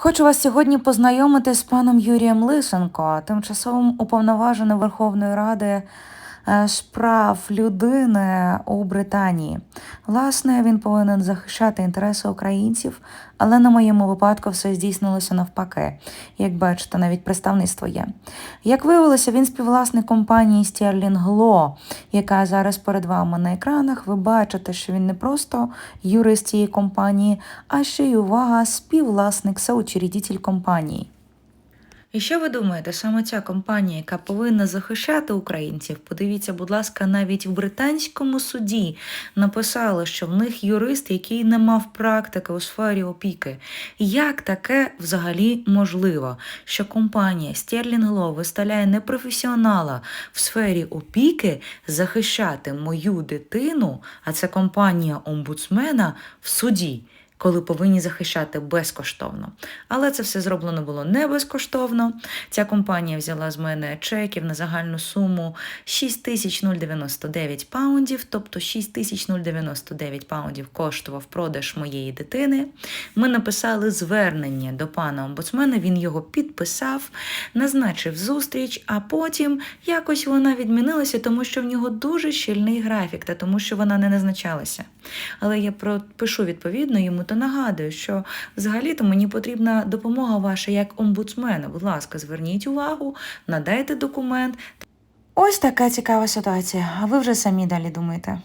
Хочу вас сьогодні познайомити з паном Юрієм Лисенко, тимчасовим уповноваженим Верховної Ради з прав людини у Британії. Власне, він повинен захищати інтереси українців, але на моєму випадку все здійснилося навпаки. Як бачите, навіть представництво є. Як виявилося, він співвласник компанії Law, яка зараз перед вами на екранах. Ви бачите, що він не просто юрист цієї компанії, а ще й увага, співвласник, соучредитель компанії. І що ви думаєте, саме ця компанія, яка повинна захищати українців, подивіться, будь ласка, навіть в британському суді написали, що в них юрист, який не мав практики у сфері опіки. Як таке взагалі можливо, що компанія Law виставляє непрофесіонала в сфері опіки захищати мою дитину, а це компанія омбудсмена в суді? Коли повинні захищати безкоштовно. Але це все зроблено було не безкоштовно. Ця компанія взяла з мене чеків на загальну суму 6099 паундів, тобто 6099 паундів коштував продаж моєї дитини. Ми написали звернення до пана омбудсмена, він його підписав, назначив зустріч, а потім якось вона відмінилася, тому що в нього дуже щільний графік, та тому що вона не назначалася. Але я пропишу відповідно йому то нагадую, що взагалі-то мені потрібна допомога ваша як омбудсмена. Будь ласка, зверніть увагу, надайте документ. Ось така цікава ситуація. А ви вже самі далі думаєте.